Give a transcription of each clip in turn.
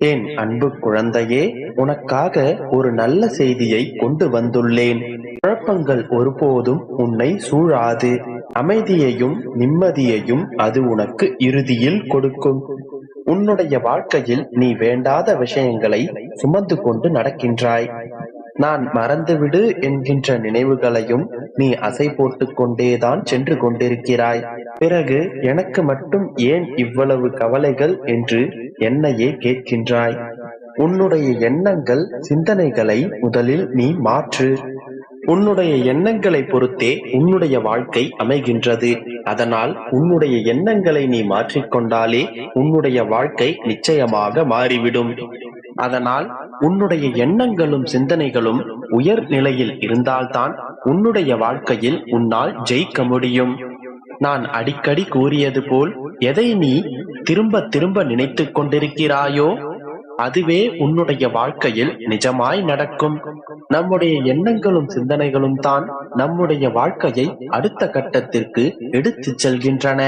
என் அன்பு குழந்தையே உனக்காக ஒரு நல்ல செய்தியை கொண்டு வந்துள்ளேன். குழப்பங்கள் ஒருபோதும் உன்னை சூழாது. அமைதியையும் நிம்மதியையும் அது உனக்கு இறுதியில் கொடுக்கும். உன்னுடைய வாழ்க்கையில் நீ வேண்டாத விஷயங்களை சுமந்து கொண்டு நடக்கின்றாய். நான் மறந்துவிடு என்கின்ற நினைவுகளையும் நீ அசை போட்டு கொண்டேதான் சென்று கொண்டிருக்கிறாய். பிறகு எனக்கு மட்டும் ஏன் இவ்வளவு கவலைகள் என்று என்னையே கேட்கின்றாய். உன்னுடைய எண்ணங்கள் சிந்தனைகளை முதலில் நீ மாற்று. உன்னுடைய எண்ணங்களை பொறுத்தே உன்னுடைய வாழ்க்கை அமைகின்றது. அதனால் உன்னுடைய எண்ணங்களை நீ மாற்றிக்கொண்டாலே உன்னுடைய வாழ்க்கை நிச்சயமாக மாறிவிடும். அதனால் உன்னுடைய எண்ணங்களும் சிந்தனைகளும் உயர் நிலையில் இருந்தால்தான் உன்னுடைய வாழ்க்கையில் உன்னால் ஜெயிக்க முடியும். நான் அடிக்கடி கூறியது போல் எதை நீ திரும்ப திரும்ப நினைத்துக் கொண்டிருக்கிறாயோ? அதுவே உன்னுடைய வாழ்க்கையில் நிஜமாய் நடக்கும். நம்முடைய எண்ணங்களும் சிந்தனைகளும் தான் நம்முடைய வாழ்க்கையை அடுத்த கட்டத்திற்கு எடுத்துச் செல்கின்றன.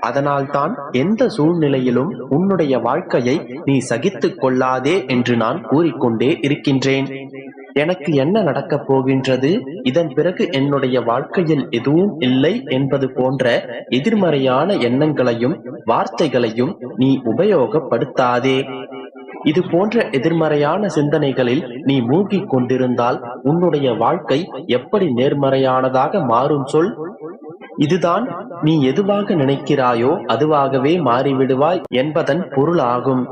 அதனால்தான் எந்த சூழ்நிலையிலும் உன்னுடைய வாழ்க்கையை நீ சகித்துக் கொள்ளாதே என்று நான் கூறிக்கொண்டே இருக்கின்றேன். எனக்கு என்ன நடக்கப் போகின்றது? இதன் பிறகு என்னுடைய வாழ்க்கையில் எதுவும் இல்லை என்பது போன்ற எதிர்மறையான எண்ணங்களையும் வார்த்தைகளையும் நீ உபயோகப்படுத்தாதே. இது போன்ற எதிர்மறையான சிந்தனைகளில் நீ மூழ்கிக் கொண்டிருந்தால் உன்னுடைய வாழ்க்கை எப்படி நேர்மறையானதாக மாறும் சொல்? இதுதான் நீ எதுவாக நினைக்கிறாயோ அதுவாகவே மாறிவிடுவாய் என்பதன் பொருளாகும்.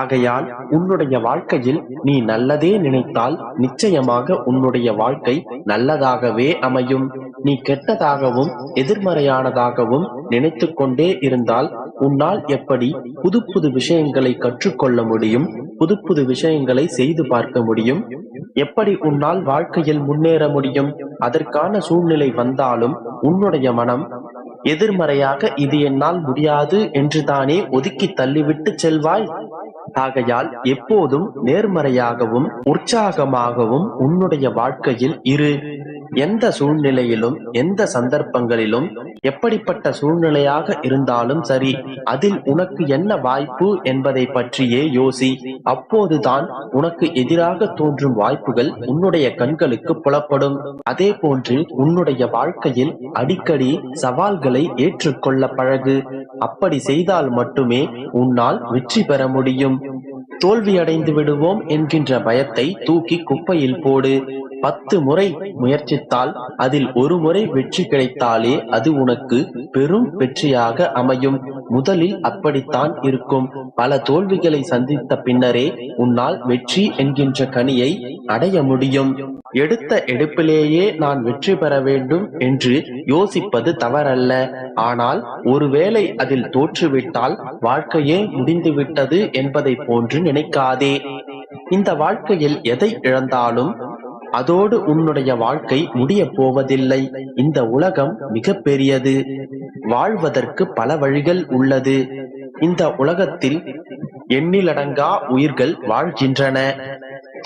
ஆகையால் உன்னுடைய வாழ்க்கையில் நீ நல்லதே நினைத்தால் நிச்சயமாக உன்னுடைய வாழ்க்கை நல்லதாகவே அமையும். நீ கெட்டதாகவும் எதிர்மறையானதாகவும் நினைத்து கொண்டே இருந்தால் உன்னால் எப்படி புது புது விஷயங்களை கற்றுக்கொள்ள முடியும்? புது புது விஷயங்களை செய்து பார்க்க முடியும்? எப்படி உன்னால் வாழ்க்கையில் முன்னேற முடியும்? அதற்கான சூழ்நிலை வந்தாலும் உன்னுடைய மனம் எதிர்மறையாக இது என்னால் முடியாது என்று தானே ஒதுக்கி தள்ளிவிட்டு செல்வாய்? ஆகையால் எப்போதும் நேர்மறையாகவும் உற்சாகமாகவும் உன்னுடைய வாழ்க்கையில் இரு. எந்த சூழ்நிலையிலும் எந்த சந்தர்ப்பங்களிலும் எப்படிப்பட்ட சூழ்நிலையாக இருந்தாலும் சரி அதில் உனக்கு என்ன வாய்ப்பு என்பதை பற்றியே யோசி. அப்போதுதான் உனக்கு எதிராக தோன்றும் வாய்ப்புகள் உன்னுடைய கண்களுக்கு புலப்படும். அதே போன்று உன்னுடைய வாழ்க்கையில் அடிக்கடி சவால்களை ஏற்றுக்கொள்ள பழகு. அப்படி செய்தால் மட்டுமே உன்னால் வெற்றி பெற முடியும். தோல்வியடைந்து விடுவோம் என்கின்ற பயத்தை தூக்கி குப்பையில் போடு. பத்து முறை முயற்சித்தால் அதில் ஒரு முறை வெற்றி கிடைத்தாலே அது உனக்கு பெரும் வெற்றியாக அமையும். முதலில் அப்படித்தான் இருக்கும். பல தோல்விகளை சந்தித்த பின்னரே உன்னால் வெற்றி என்கின்ற கனியை அடைய முடியும். எடுத்த எடுப்பிலேயே நான் வெற்றி பெற வேண்டும் என்று யோசிப்பது தவறல்ல. ஆனால் ஒருவேளை அதில் தோற்றுவிட்டால் வாழ்க்கையே முடிந்துவிட்டது என்பதை போன்று நினைக்காதே. இந்த வாழ்க்கையில் எதை இழந்தாலும் அதோடு உன்னுடைய வாழ்க்கை முடிய போவதில்லை. இந்த உலகம் மிக பெரியது. வாழ்வதற்கு பல வழிகள் உள்ளது. இந்த உலகத்தில் எண்ணிலடங்கா உயிர்கள் வாழ்கின்றன.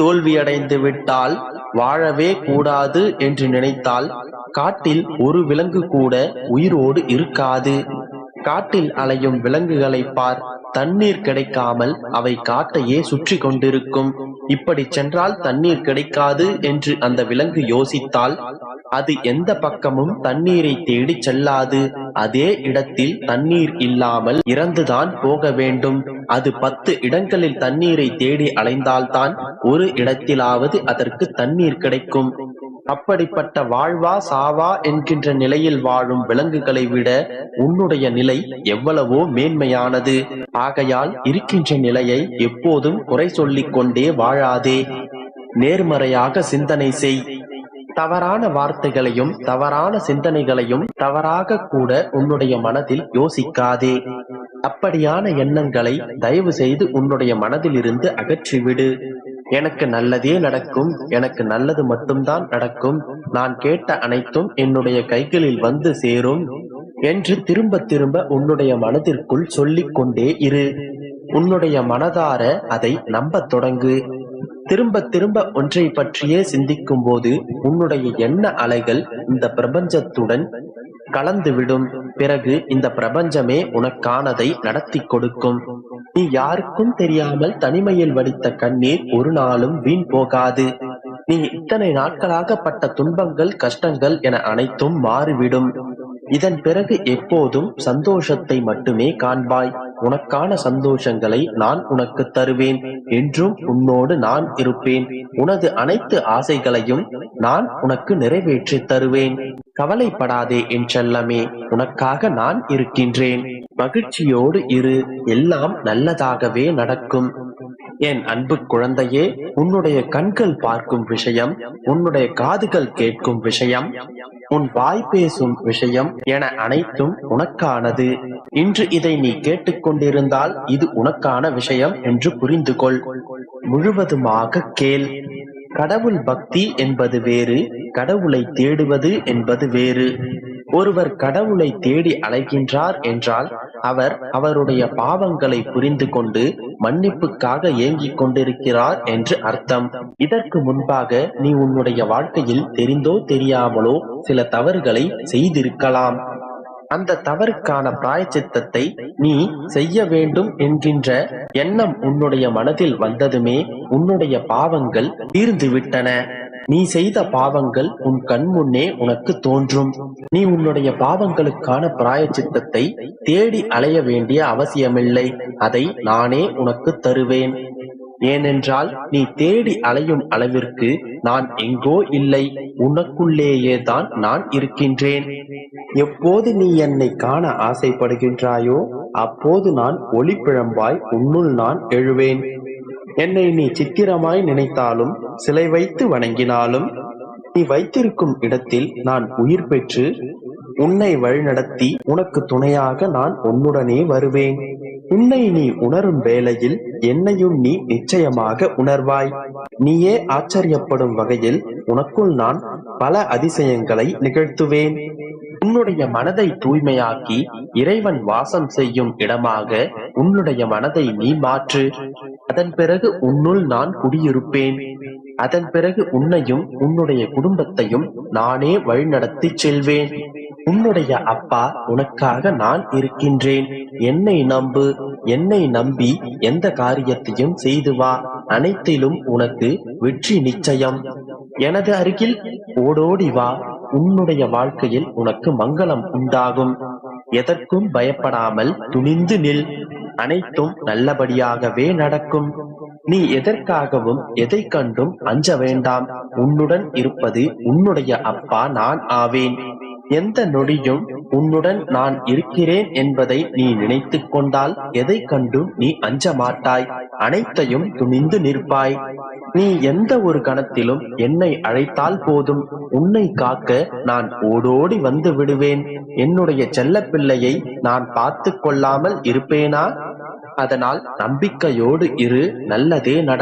தோல்வியடைந்து விட்டால் வாழவே கூடாது என்று நினைத்தால் காட்டில் ஒரு விலங்கு கூட உயிரோடு இருக்காது. காட்டில் அலையும் விலங்குகளை பார். தண்ணீர் கிடைக்காமல் அவை காட்டையே சுற்றி கொண்டிருக்கும். இப்படி சென்றால் தண்ணீர் கிடைக்காது என்று அந்த விலங்கு யோசித்தால் அது எந்த பக்கமும் தண்ணீரை தேடி செல்லாது. அதே இடத்தில் தண்ணீர் இல்லாமல் இறந்துதான் போக வேண்டும். அது பத்து இடங்களில் தண்ணீரை தேடி அலைந்தால்தான் ஒரு இடத்திலாவது அதற்கு தண்ணீர் கிடைக்கும். அப்படிப்பட்ட வாழ்வா சாவா என்கின்ற நிலையில் வாழும் விலங்குகளை விட உன்னுடைய நிலை எவ்வளவோ மேன்மையானது. ஆகையால் இருக்கின்ற நிலையை எப்போதும் குறை சொல்லிக் கொண்டே வாழாதே. நேர்மறையாக சிந்தனை செய். தவறான வார்த்தைகளையும் தவறான சிந்தனைகளையும் தவறாக கூட உன்னுடைய மனதில் யோசிக்காதே. அப்படியான எண்ணங்களை தயவு செய்து உன்னுடைய மனதிலிருந்து அகற்றிவிடு. எனக்கு நல்லதே நடக்கும் எனக்கு நல்லது மட்டும்தான் நடக்கும். நான் கேட்ட அனைத்தும் என்னுடைய கைகளில் வந்து சேரும் என்று திரும்ப திரும்ப உன்னுடைய மனதிற்குள் சொல்லிக் கொண்டே இரு. உன்னுடைய மனதார அதை நம்பத் தொடங்கு. திரும்ப திரும்ப ஒன்றை பற்றியே சிந்திக்கும் போது உன்னுடைய எண்ண அலைகள் இந்த பிரபஞ்சத்துடன் கலந்துவிடும். பிறகு இந்த பிரபஞ்சமே உனக்கானதை நடத்தி கொடுக்கும். யாருக்கும் தெரியாமல் தனிமையில் வடித்த கண்ணீர் ஒரு நாளும் வீண் போகாது. நீ இத்தனை நாட்களாக பட்ட துன்பங்கள் கஷ்டங்கள் என அனைத்தும் மாறிவிடும். இதன் பிறகு எப்போதும் சந்தோஷத்தை மட்டுமே காண்பாய். உனக்கான சந்தோஷங்களை நான் உனக்கு தருவேன் என்றும் உன்னோடு நான் இருப்பேன். உனது அனைத்து ஆசைகளையும் நான் உனக்கு நிறைவேற்றி தருவேன். கவலைப்படாதே என் செல்லமே உனக்காக நான் இருக்கின்றேன். மகிழ்ச்சியோடு இரு எல்லாம் நல்லதாகவே நடக்கும். என் அன்பு குழந்தையே உன்னுடைய கண்கள் பார்க்கும் விஷயம் உன்னுடைய காதுகள் கேட்கும் விஷயம் உன் வாய் பேசும் விஷயம் என அனைத்தும் உனக்கானது. இன்று இதை நீ கேட்டுக்கொண்டிருந்தால் இது உனக்கான விஷயம் என்று புரிந்து கொள் முழுவதுமாக கேள். கடவுள் பக்தி என்பது வேறு கடவுளை தேடுவது என்பது வேறு. ஒருவர் கடவுளை தேடி அழைக்கின்றார் என்றால் அவர் அவருடைய பாவங்களை புரிந்து கொண்டு மன்னிப்புக்காக ஏங்கிக் கொண்டிருக்கிறார் என்று அர்த்தம். இதற்கு முன்பாக நீ உன்னுடைய வாழ்க்கையில் தெரிந்தோ தெரியாமலோ சில தவறுகளை செய்திருக்கலாம். அந்த தவறுக்கான பிராயச்சித்தத்தை நீ செய்ய வேண்டும் என்கின்ற எண்ணம் உன்னுடைய மனதில் வந்ததுமே உன்னுடைய பாவங்கள் தீர்ந்து விட்டன நீ செய்த பாவங்கள் உன் கண் முன்னே உனக்கு தோன்றும். நீ உன்னுடைய பாவங்களுக்கான பிராயச்சித்தத்தை தேடி அலைய வேண்டிய அவசியமில்லை. அதை நானே உனக்கு தருவேன். ஏனென்றால் நீ தேடி அலையும் அளவிற்கு நான் எங்கோ இல்லை. உனக்குள்ளேயே தான் நான் இருக்கின்றேன். எப்போது நீ என்னை காண ஆசைப்படுகின்றாயோ அப்போது நான் ஒளிப்பிழம்பாய் உன்னுள் நான் எழுவேன். என்னை நீ சித்திரமாய் நினைத்தாலும் சிலை வைத்து வணங்கினாலும் நீ வைத்திருக்கும் இடத்தில் நான் உயிர் பெற்று உன்னை வழிநடத்தி உனக்கு துணையாக நான் உன்னுடனே வருவேன். உன்னை நீ உணரும் வேளையில் என்னையும் நீ நிச்சயமாக உணர்வாய். நீயே ஆச்சரியப்படும் வகையில் உனக்குள் நான் பல அதிசயங்களை நிகழ்த்துவேன். உன்னுடைய மனதை தூய்மையாக்கி இறைவன் வாசம் செய்யும் இடமாக உன்னுடைய மனதை நீ மாற்று. அதன் பிறகு உன்னுள் நான் குடியிருப்பேன். அதன் பிறகு உன்னையும் உன்னுடைய குடும்பத்தையும் நானே வழிநடத்தி செல்வேன். உன்னுடைய அப்பா உனக்காக நான் இருக்கின்றேன். என்னை நம்பு என்னை நம்பி எந்த காரியத்தையும் செய்து வா. அனைத்திலும் உனக்கு வெற்றி நிச்சயம். எனது அருகில் ஓடோடி வா. உன்னுடைய வாழ்க்கையில் உனக்கு மங்களம் உண்டாகும். எதற்கும் பயப்படாமல் துணிந்து நில். அனைத்தும் நல்லபடியாகவே நடக்கும். நீ எதற்காகவும் எதை கண்டும் அஞ்ச வேண்டாம். உன்னுடன் இருப்பது உன்னுடைய அப்பா நான் ஆவேன். எந்த நொடியும் உன்னுடன் நான் இருக்கிறேன் என்பதை நீ நினைத்துக் கொண்டால் எதை கண்டும் நீ அஞ்ச மாட்டாய்? அனைத்தையும் துணிந்து நிற்பாய். நீ எந்த ஒரு கணத்திலும் என்னை அழைத்தால் போதும். உன்னை காக்க நான் ஓடோடி வந்து விடுவேன். என்னுடைய செல்லப்பிள்ளையை நான் பார்த்து கொள்ளாமல் இருப்பேனா? அதனால் நம்பிக்கையோடு இரு. நல்லதே நட